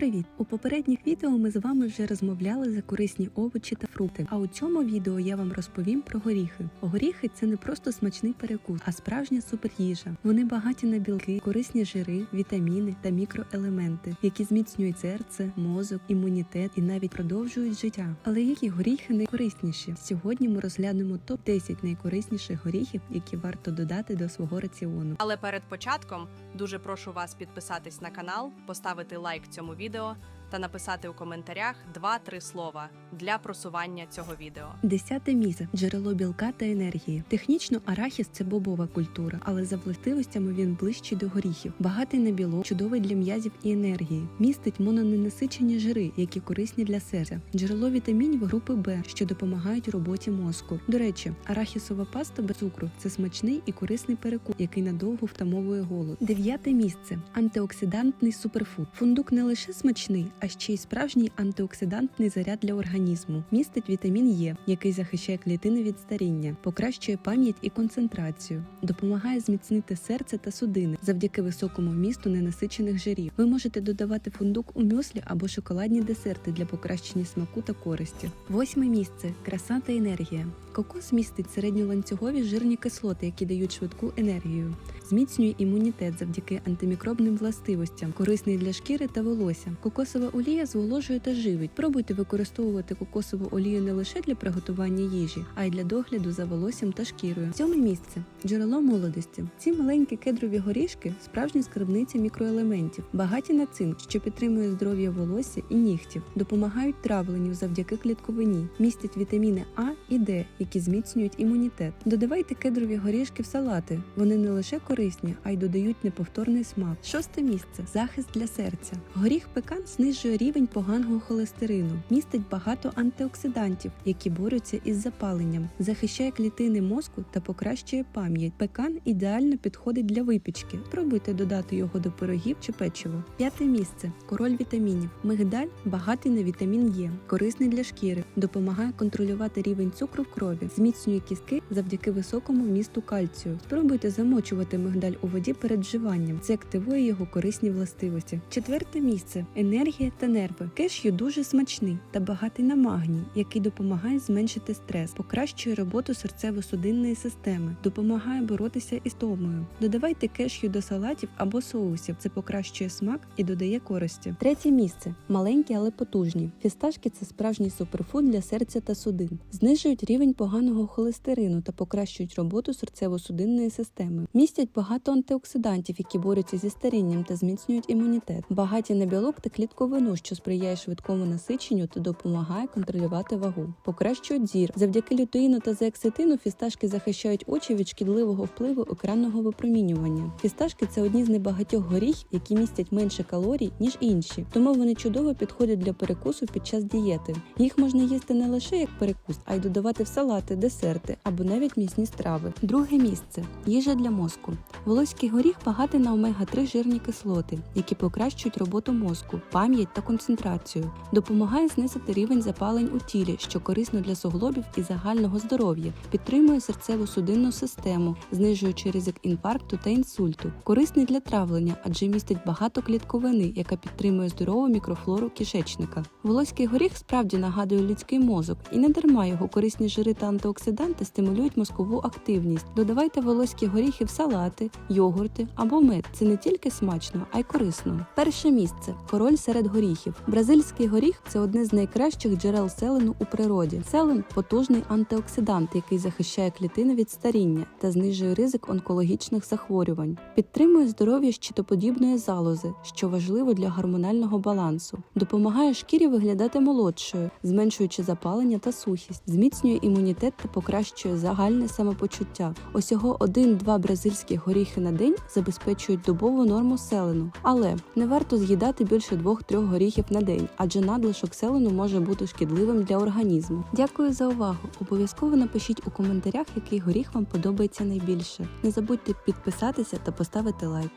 привіт! У попередніх відео ми з вами вже розмовляли за корисні овочі та фрукти. А у цьому відео я вам розповім про горіхи. Горіхи це не просто смачний перекус, а справжня суперїжа. Вони багаті на білки, корисні жири, вітаміни та мікроелементи, які зміцнюють серце, мозок, імунітет і навіть продовжують життя. Але які горіхи найкорисніші? Сьогодні ми розглянемо топ 10 найкорисніших горіхів, які варто додати до свого раціону. Але перед початком дуже прошу вас підписатись на канал, поставити лайк цьому відео відео та написати у коментарях 2-3 слова для просування цього відео. Десяте місце джерело білка та енергії. Технічно арахіс це бобова культура, але за властивостями він ближчий до горіхів. Багатий на білок, чудовий для м'язів і енергії. Містить мононенасичені жири, які корисні для серця. Джерело вітамінів групи Б, що допомагають роботі мозку. До речі, арахісова паста без цукру це смачний і корисний перекус, який надовго втамовує голод. Дев'яте місце антиоксидантний суперфуд. Фундук не лише смачний, а ще й справжній антиоксидантний заряд для організму. Містить вітамін Е, який захищає клітини від старіння, покращує пам'ять і концентрацію, допомагає зміцнити серце та судини завдяки високому вмісту ненасичених жирів. Ви можете додавати фундук у мюслі або шоколадні десерти для покращення смаку та користі. Восьме місце краса та енергія. Кокос містить середньоланцюгові жирні кислоти, які дають швидку енергію, зміцнює імунітет завдяки антимікробним властивостям, корисний для шкіри та волосся. Олія зволожує та живить. Пробуйте використовувати кокосову олію не лише для приготування їжі, а й для догляду за волоссям та шкірою. Сьоме місце джерело молодості. Ці маленькі кедрові горішки справжня скарбниця мікроелементів, багаті на цинк, що підтримує здоров'я волосся і нігтів, допомагають травленню завдяки клітковині, містять вітаміни А і Д, які зміцнюють імунітет. Додавайте кедрові горішки в салати. Вони не лише корисні, а й додають неповторний смак. Шосте місце захист для серця. Горіх пекан знижує рівень поганого холестерину, містить багато антиоксидантів, які борються із запаленням, захищає клітини мозку та покращує пам'ять. Пекан ідеально підходить для випічки. Пробуйте додати його до пирогів чи печива. П'яте місце король вітамінів. Мигдаль багатий на вітамін Е, корисний для шкіри, допомагає контролювати рівень цукру в крові, зміцнює кістки завдяки високому вмісту кальцію. Спробуйте замочувати мигдаль у воді перед вживанням. Це активує його корисні властивості. Четверте місце енергія та нерви. Кешю дуже смачний та багатий на магній, який допомагає зменшити стрес, покращує роботу серцево-судинної системи, допомагає боротися із томою. Додавайте кешю до салатів або соусів. Це покращує смак і додає користі. Третє місце маленькі, але потужні. Фісташки це справжній суперфуд для серця та судин. Знижують рівень поганого холестерину та покращують роботу серцево-судинної системи. Містять багато антиоксидантів, які борються зі старінням та зміцнюють імунітет. Багаті на білок та клітковину, що сприяє швидкому насиченню та допомагає контролювати вагу. Покращують зір. Завдяки лютеїну та зеакситину фісташки захищають очі від шкідливого впливу екранного випромінювання. Фісташки це одні з небагатьох горіх, які містять менше калорій ніж інші, тому вони чудово підходять для перекусу під час дієти. Їх можна їсти не лише як перекус, а й додавати в салати, десерти або навіть м'ясні страви. Друге місце їжа для мозку. Волоський горіх багатий на омега-3 жирні кислоти, які покращують роботу мозку, пам'ять та концентрацію, допомагає знизити рівень запалень у тілі, що корисно для суглобів і загального здоров'я, підтримує серцево-судинну систему, знижуючи ризик інфаркту та інсульту, корисний для травлення, адже містить багато клітковини, яка підтримує здорову мікрофлору кишечника. Волоський горіх справді нагадує людський мозок, і не дарма його корисні жири та антиоксиданти стимулюють мозкову активність. Додавайте волоські горіхи в салати, йогурти або мед. Це не тільки смачно, а й корисно. Перше місце король серед горіхів. Бразильський горіх це одне з найкращих джерел селену у природі. Селен потужний антиоксидант, який захищає клітини від старіння та знижує ризик онкологічних захворювань, підтримує здоров'я щитоподібної залози, що важливо для гормонального балансу, допомагає шкірі виглядати молодшою, зменшуючи запалення та сухість, зміцнює імунітет та покращує загальне самопочуття. Усього 1-2 бразильські горіхи на день забезпечують добову норму селену, але не варто з'їдати більше 2-3 горіхів на день, адже надлишок селену може бути шкідливим для організму. Дякую за увагу! Обов'язково напишіть у коментарях, який горіх вам подобається найбільше. Не забудьте підписатися та поставити лайк.